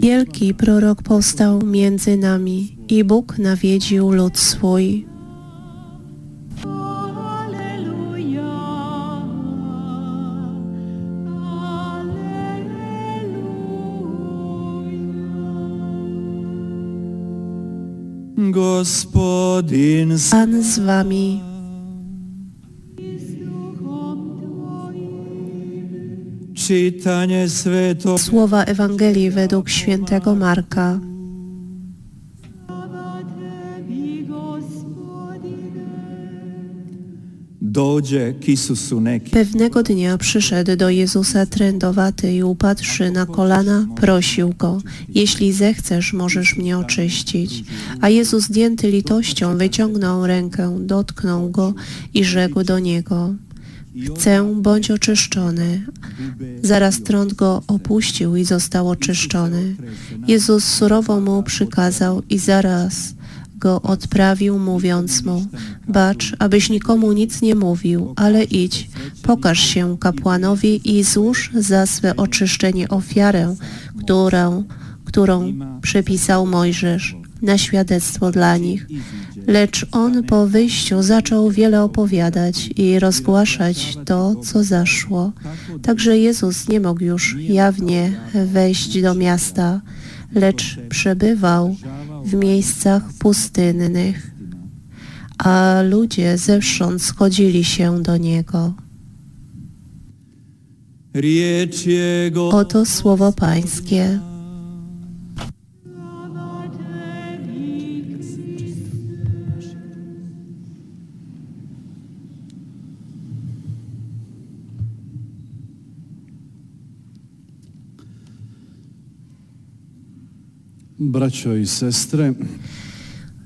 Wielki prorok powstał między nami i Bóg nawiedził lud swój. Gospodin Pan z wami. Słowa Ewangelii według świętego Marka. Pewnego dnia przyszedł do Jezusa trędowaty i upadłszy na kolana, prosił go, jeśli zechcesz, możesz mnie oczyścić. A Jezus zdjęty litością wyciągnął rękę, dotknął go i rzekł do niego, chcę, bądź oczyszczony. Zaraz trąd go opuścił i został oczyszczony. Jezus surowo mu przykazał i zaraz go odprawił, mówiąc mu, bacz, abyś nikomu nic nie mówił, ale idź, pokaż się kapłanowi i złóż za swe oczyszczenie ofiarę, którą, którą przypisał Mojżesz na świadectwo dla nich. Lecz on po wyjściu zaczął wiele opowiadać i rozgłaszać to, co zaszło. Także Jezus nie mógł już jawnie wejść do miasta, lecz przebywał w miejscach pustynnych, a ludzie zewsząd schodzili się do Niego. Oto słowo Pańskie. Braćo i sestre.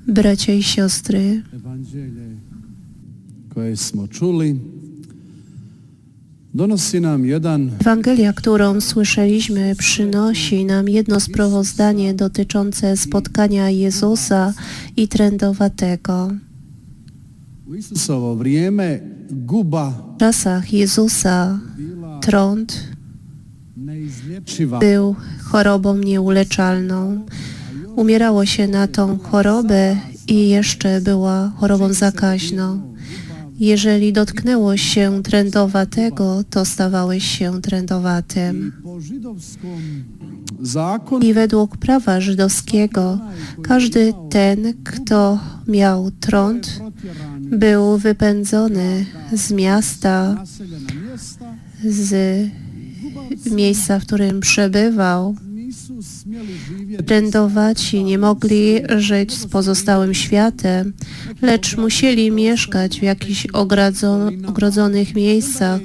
Bracia i siostry, Evanđelje koje smo čuli donosi nam jedan Ewangelia, którą słyszeliśmy, przynosi nam jedno sprawozdanie dotyczące spotkania Jezusa i trędowatego. u Isusovo vrijeme guba W czasach Jezusa trąd był chorobą nieuleczalną. Umierało się na tą chorobę i jeszcze była chorobą zakaźną. Jeżeli dotknęło się trędowatego, to stawałeś się trędowatym. I według prawa żydowskiego każdy ten, kto miał trąd, był wypędzony z miasta, z miejsca, w którym przebywał. Trędowaci nie mogli żyć z pozostałym światem, lecz musieli mieszkać w jakichś ogrodzonych miejscach,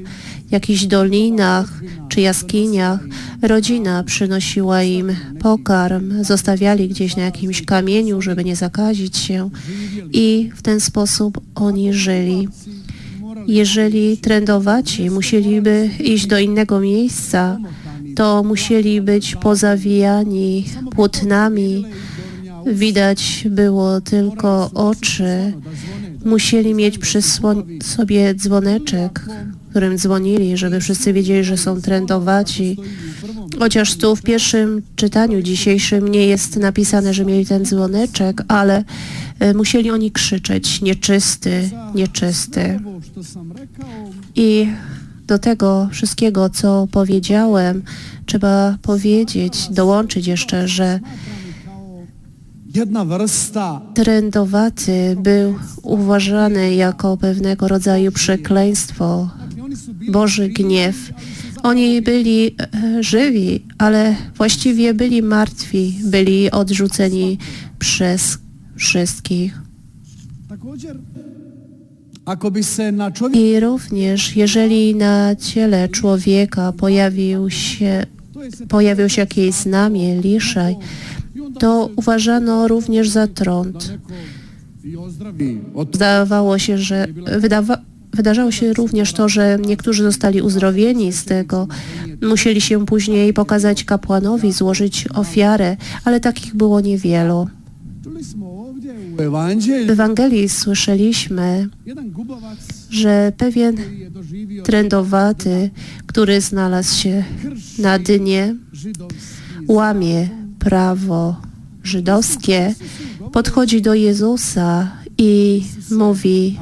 jakichś dolinach czy jaskiniach. Rodzina przynosiła im pokarm, zostawiali gdzieś na jakimś kamieniu, żeby nie zakazić się i w ten sposób oni żyli. Jeżeli trędowaci musieliby iść do innego miejsca, to musieli być pozawijani płótnami. Widać było tylko oczy. Musieli mieć przy sobie dzwoneczek, którym dzwonili, żeby wszyscy wiedzieli, że są trędowaci. Chociaż tu w pierwszym czytaniu dzisiejszym nie jest napisane, że mieli ten dzwoneczek, ale e, musieli oni krzyczeć nieczysty, nieczysty. I do tego wszystkiego, co powiedziałem, trzeba powiedzieć, dołączyć jeszcze, że trędowaty był uważany jako pewnego rodzaju przekleństwo, Boży gniew. Oni byli e, żywi, ale właściwie byli martwi, byli odrzuceni przez wszystkich. čovjek I również, jeżeli na ciele człowieka pojawił się, pojawił się jakieś znamie, liszaj, to uważano również za trąd. Zdawało się, że wydawa, wydarzało się również to, że niektórzy zostali uzdrowieni z tego. Musieli się później pokazać kapłanowi, złożyć ofiarę, ale takich było niewielu. W Ewangelii słyszeliśmy, że pewien trędowaty, który znalazł się na dnie, łamie prawo żydowskie, podchodzi do Jezusa i mówi: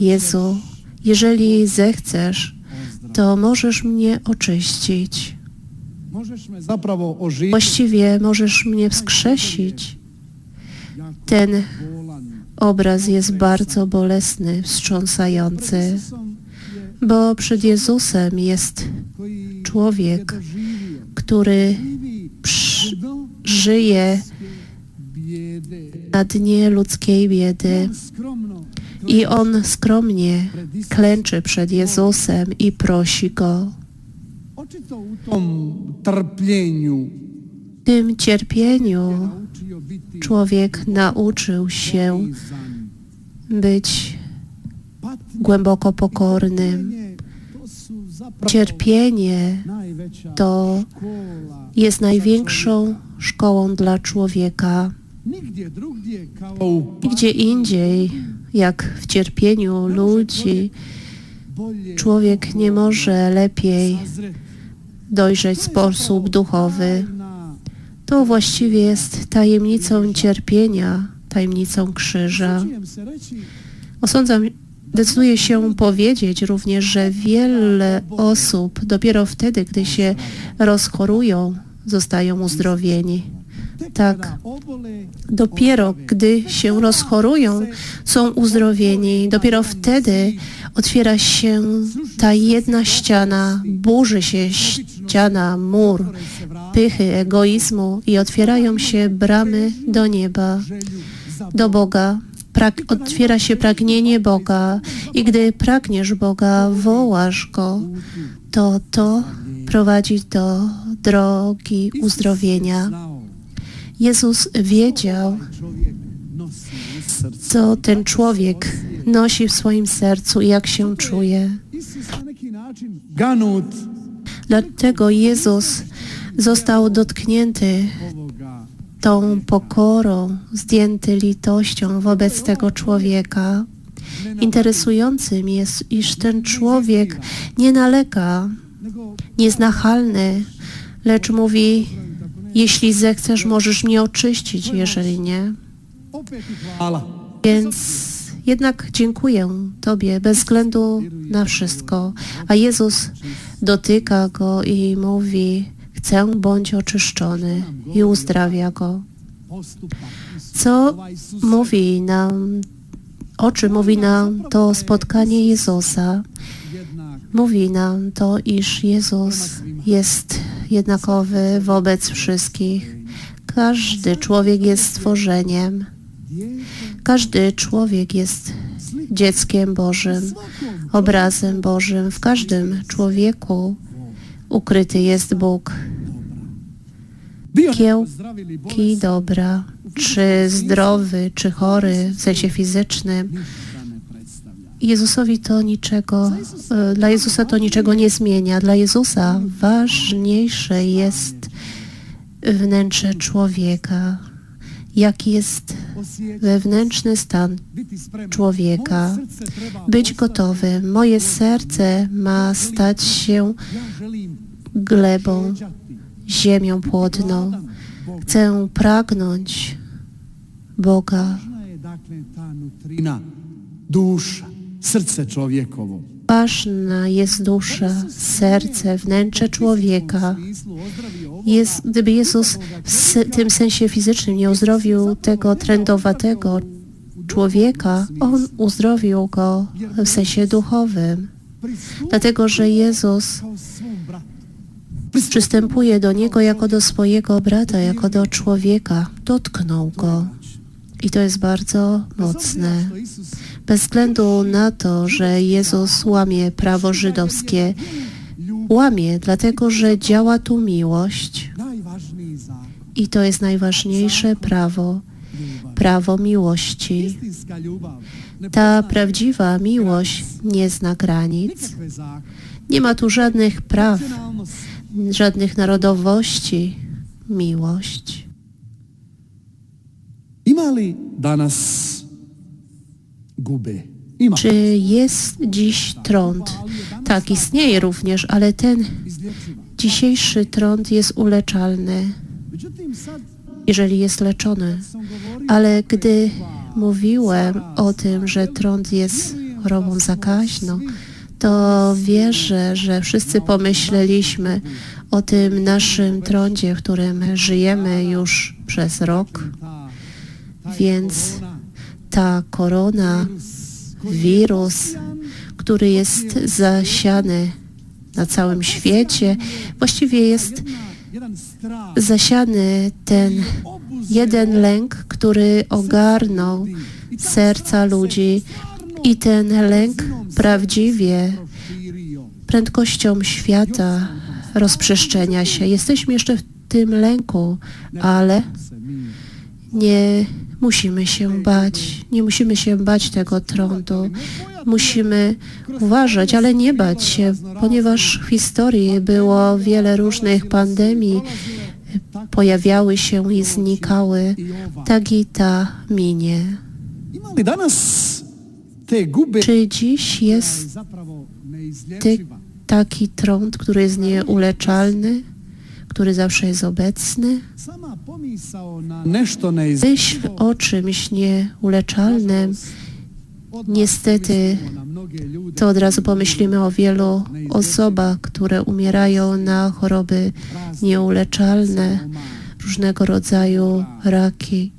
Jezu, jeżeli zechcesz, to możesz mnie oczyścić. Właściwie możesz mnie wskrzesić. Ten obraz jest bardzo bolesny, wstrząsający, bo przed Jezusem jest człowiek, który żyje. Na dnie ludzkiej biedy i on skromnie klęczy przed Jezusem i prosi go. W tym cierpieniu człowiek nauczył się być głęboko pokornym. Cierpienie to jest największą szkołą dla człowieka. Nigdje drugdje kao u Gdzie indziej, jak w cierpieniu ludzi, człowiek nie może lepiej dojrzeć sposób duchowy. To właściwie jest tajemnicą cierpienia, tajemnicą krzyża. Osądzam, decyduję się powiedzieć również, że wiele osób dopiero wtedy, gdy się rozchorują, zostają uzdrowieni. Tak. Dopiero gdy się rozchorują, są uzdrowieni. Dopiero wtedy otwiera się ta jedna ściana, burzy się ściana, mur pychy, egoizmu i otwierają się bramy do nieba, do Boga. Otwiera się pragnienie Boga i gdy pragniesz Boga, wołasz Go, to to prowadzi do drogi uzdrowienia. Jezus wiedział, co ten człowiek nosi w swoim sercu i jak się czuje. Dlatego Jezus został dotknięty tą pokorą, zdjęty litością wobec tego człowieka. Interesującym jest, iż ten człowiek nie naleka, nie jest nachalny, lecz mówi: Jeśli zechcesz, możesz mnie oczyścić, jeżeli nie. Więc jednak dziękuję Tobie bez względu na wszystko. A Jezus dotyka go i mówi: Chcę bądź oczyszczony i uzdrawia go. Co mówi nam, o czym mówi nam to spotkanie Jezusa? Mówi nam to, iż Jezus jest jednakowy wobec wszystkich. Każdy człowiek jest stworzeniem. Każdy człowiek jest dzieckiem Bożym, obrazem Bożym. W każdym człowieku ukryty jest Bóg. bio Kieł- zdravili Ki bolest dobra, czy zdrowy, czy chory w sensie fizycznym. Jezusowi to niczego, e, dla Jezusa to niczego nie zmienia. Dla Jezusa ważniejsze jest wnętrze człowieka. Jaki jest wewnętrzny stan człowieka. Być gotowym. Moje serce ma stać się glebą, ziemią płodną. Chcę pragnąć Boga. Važna srce čovjekovo. Ważna jest dusza, serce, wnętrze człowieka. Jest, gdyby Jezus w tym sensie fizycznym nie uzdrowił tego trędowatego człowieka, On uzdrowił go w sensie duchowym. Dlatego, że Jezus przystępuje do Niego jako do swojego brata, jako do człowieka. Dotknął go. I to jest bardzo mocne. Bez względu na to, że Jezus łamie prawo żydowskie, łamie, dlatego że działa tu miłość. I to jest najważniejsze prawo, prawo miłości. Ta prawdziwa miłość nie zna granic. Nie ma tu żadnych praw, żadnych narodowości. Miłość. Ima li danas. Czy jest dziś trąd? Tak, istnieje również, ale ten dzisiejszy trąd jest uleczalny, jeżeli jest leczony. Ale gdy mówiłem o tym, że trąd jest chorobą zakaźną, to wierzę, że wszyscy pomyśleliśmy o tym naszym trądzie, w którym żyjemy już przez rok, więc ta korona, wirus, który jest zasiany na całym świecie, właściwie jest zasiany ten jeden lęk, który ogarnął serca ludzi i ten lęk prawdziwie prędkością świata rozprzestrzenia się. Jesteśmy jeszcze w tym lęku, ale nie musimy się bać. Nie musimy się bać tego trądu. Musimy uważać, ale nie bać się, ponieważ w historii było wiele różnych pandemii, pojawiały się i znikały. Tak ta minie. Te gube Czy dziś jest ty, taki trąd, który jest nieuleczalny, który zawsze jest obecny? Myśl o czymś nieuleczalnym, niestety to od razu pomyślimy o wielu osobach, które umierają na choroby nieuleczalne, różnego rodzaju raki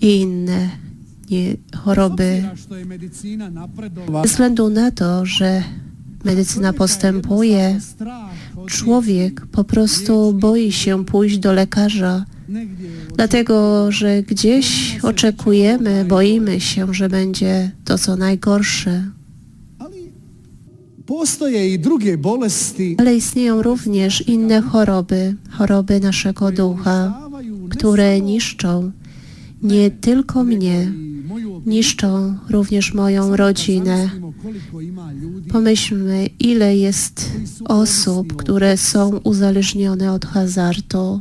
i inne nie, choroby. Ze względu na to, że medycyna postępuje, człowiek po prostu boi się pójść do lekarza, dlatego że gdzieś oczekujemy, boimy się, że będzie to co najgorsze. Ale istnieją również inne choroby, choroby naszego ducha, które niszczą nie tylko mnie, niszczą również moją rodzinę. Pomyślmy, ile jest osób, które są uzależnione od hazardu,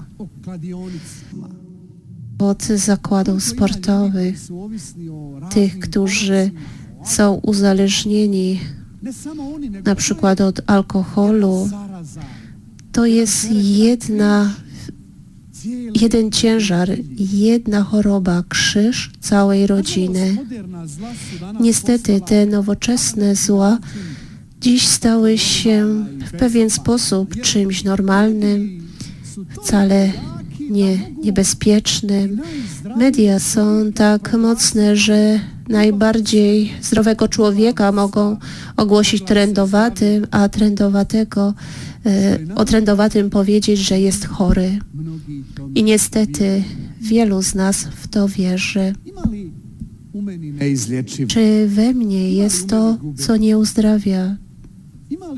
od zakładów sportowych, tych, którzy są uzależnieni na przykład od alkoholu. To jest jedna, jeden ciężar, jedna choroba, krzyż całej rodziny. Niestety te nowoczesne zła dziś stały się w pewien sposób czymś normalnym, wcale nie niebezpiecznym. Media są tak mocne, że najbardziej zdrowego człowieka mogą ogłosić trendowatym, a trendowatego, e, o trendowatym powiedzieć, że jest chory. I niestety wielu z nas w to wierzy. Czy we mnie jest to, co nie uzdrawia,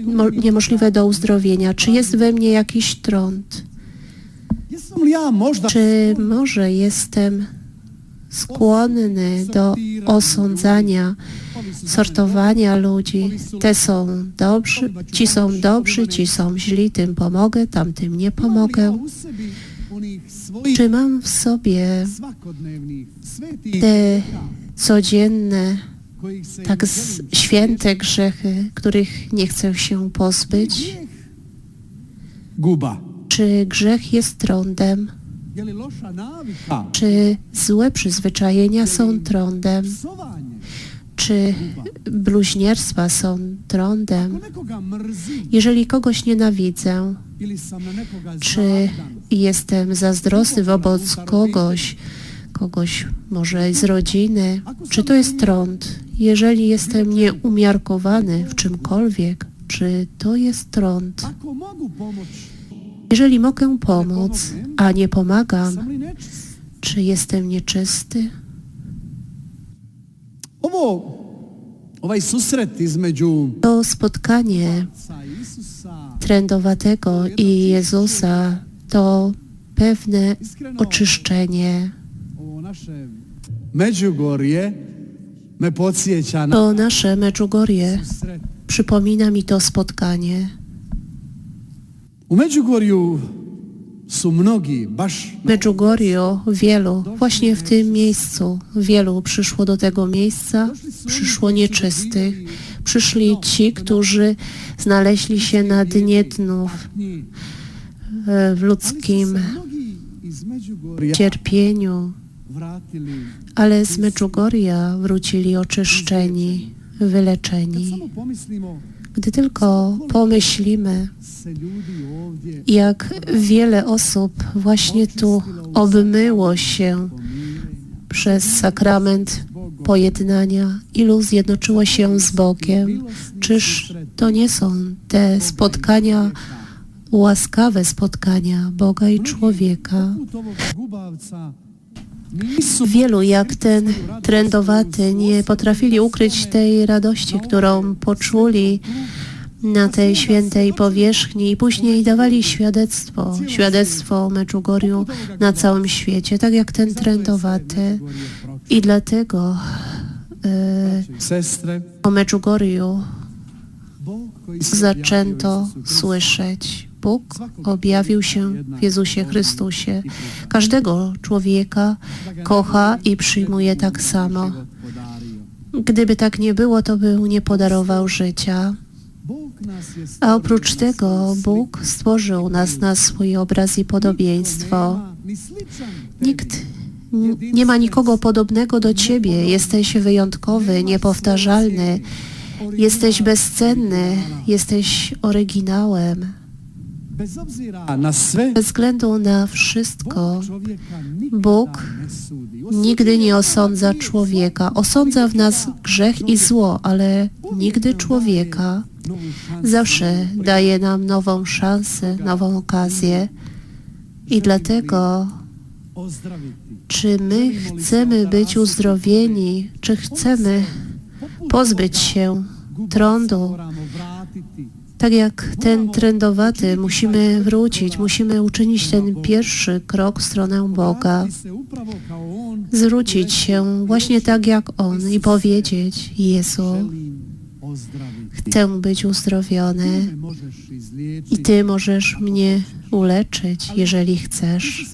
mo- niemożliwe do uzdrowienia? Czy jest we mnie jakiś trąd? Czy może jestem skłonny do osądzania, sortowania ludzi? Te są dobrzy, ci są dobrzy, ci są źli, tym pomogę, tamtym nie pomogę. Czy mam w sobie te codzienne, tak święte grzechy, których nie chcę się pozbyć? Czy grzech jest trądem? Czy złe przyzwyczajenia są trądem? Czy bluźnierstwa są trądem? Jeżeli kogoś nienawidzę, czy jestem zazdrosny wobec kogoś, kogoś może z rodziny, czy to jest trąd? Jeżeli jestem nieumiarkowany w czymkolwiek, czy to jest trąd? Jeżeli mogę pomóc, a nie pomagam, czy jestem nieczysty? To spotkanie trendowatego i Jezusa to pewne oczyszczenie. To nasze Medjugorje przypomina mi to spotkanie. W Medjugorju wielu, właśnie w tym miejscu, wielu przyszło do tego miejsca, przyszło nieczystych. Przyszli ci, którzy znaleźli się na dnie dnów e, w ludzkim cierpieniu, ale z Medjugorja wrócili oczyszczeni, wyleczeni. Gdy tylko pomyślimy, jak wiele osób właśnie tu obmyło się przez sakrament pojednania, ilu zjednoczyło się z Bogiem. Czyż to nie są te spotkania, łaskawe spotkania Boga i człowieka? Wielu, jak ten trendowaty, nie potrafili ukryć tej radości, którą poczuli na tej świętej powierzchni i później dawali świadectwo, świadectwo o Meczugorju na całym świecie, tak jak ten trendowaty. I dlatego e, o Meczugorju zaczęto słyszeć. Bóg objawił się w Jezusie Chrystusie. Każdego człowieka kocha i przyjmuje tak samo. Gdyby tak nie było, to by nie podarował życia. A oprócz tego Bóg stworzył nas na swój obraz i podobieństwo. Nikt nie ma nikogo podobnego do Ciebie. Jesteś wyjątkowy, niepowtarzalny, jesteś bezcenny, jesteś oryginałem. Bez względu na wszystko, Bóg nigdy nie osądza człowieka. Osądza w nas grzech i zło, ale nigdy człowieka. Zawsze daje nam nową szansę, nową okazję. I dlatego, czy my chcemy być uzdrowieni, czy chcemy pozbyć się trądu. Tak jak ten trendowaty, musimy wrócić, musimy uczynić ten pierwszy krok w stronę Boga, zwrócić się właśnie tak jak On i powiedzieć: Jezu, chcę być uzdrowiony i. Ty możesz mnie uleczyć, jeżeli chcesz.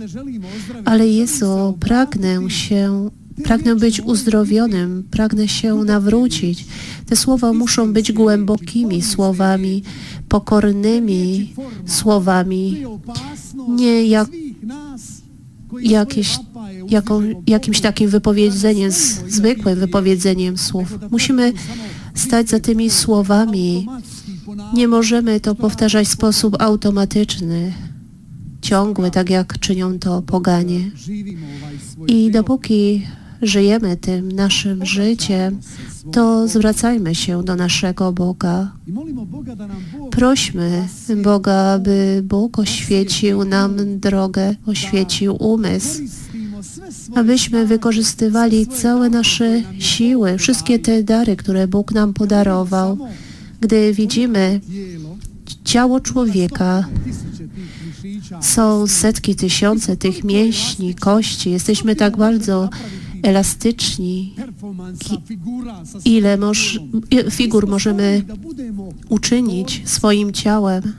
Ale Jezu, pragnę się, pragnę być uzdrowionym, pragnę się nawrócić. Te słowa muszą być głębokimi słowami, pokornymi słowami, nie jak, jakieś, jaką, jakimś takim wypowiedzeniem, zwykłym wypowiedzeniem słów. Musimy stać za tymi słowami. Nie możemy to powtarzać w sposób automatyczny, ciągły, tak jak czynią to poganie. I dopóki żyjemy tym naszym życiem, to zwracajmy się do naszego Boga. Prośmy Boga, aby Bóg oświecił nam drogę, oświecił umysł, abyśmy wykorzystywali całe nasze siły, wszystkie te dary, które Bóg nam podarował. Gdy widzimy ciało człowieka, są setki, tysiące tych mięśni, kości, jesteśmy tak bardzo elastyczni, ile moż, figur możemy uczynić swoim ciałem,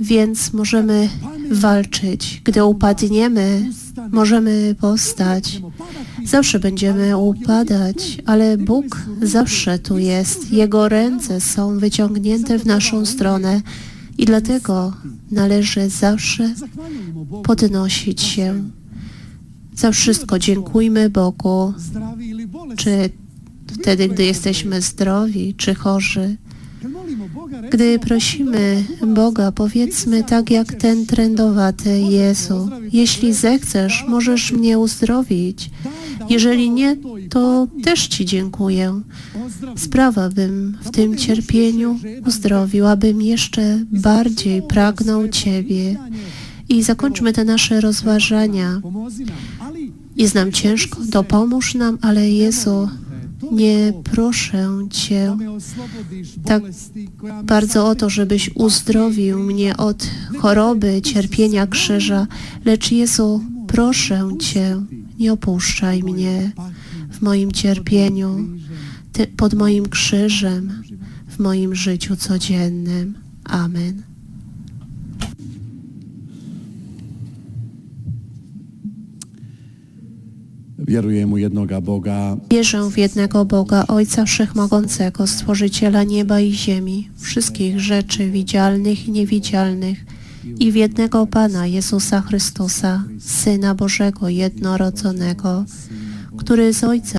więc możemy walczyć. Gdy upadniemy, możemy padati, Zawsze będziemy upadać, ale Bóg zawsze tu jest. Jego ręce są wyciągnięte w naszą stronę i dlatego należy zawsze podnosić się. Za wszystko dziękujmy Bogu, czy wtedy, gdy jesteśmy zdrowi, czy chorzy. Gdy prosimy Boga, powiedzmy tak jak ten trendowaty Jezu, jeśli zechcesz, możesz mnie uzdrowić. Jeżeli nie, to też Ci dziękuję. Sprawa bym w tym cierpieniu uzdrowił, abym jeszcze bardziej pragnął Ciebie. I zakończmy te nasze rozważania. Jest nam ciężko, dopomóż nam, ale Jezu, nie proszę Cię tak bardzo o to, żebyś uzdrowił mnie od choroby, cierpienia krzyża, lecz Jezu, proszę Cię, nie opuszczaj mnie w moim cierpieniu, pod moim krzyżem, w moim życiu codziennym. Amen. Wieruję mu jednego Boga, Wierzę w jednego Boga, Ojca Wszechmogącego, Stworzyciela nieba i ziemi, wszystkich rzeczy widzialnych i niewidzialnych, i w jednego Pana Jezusa Chrystusa, Syna Bożego jednorodzonego, który z Ojca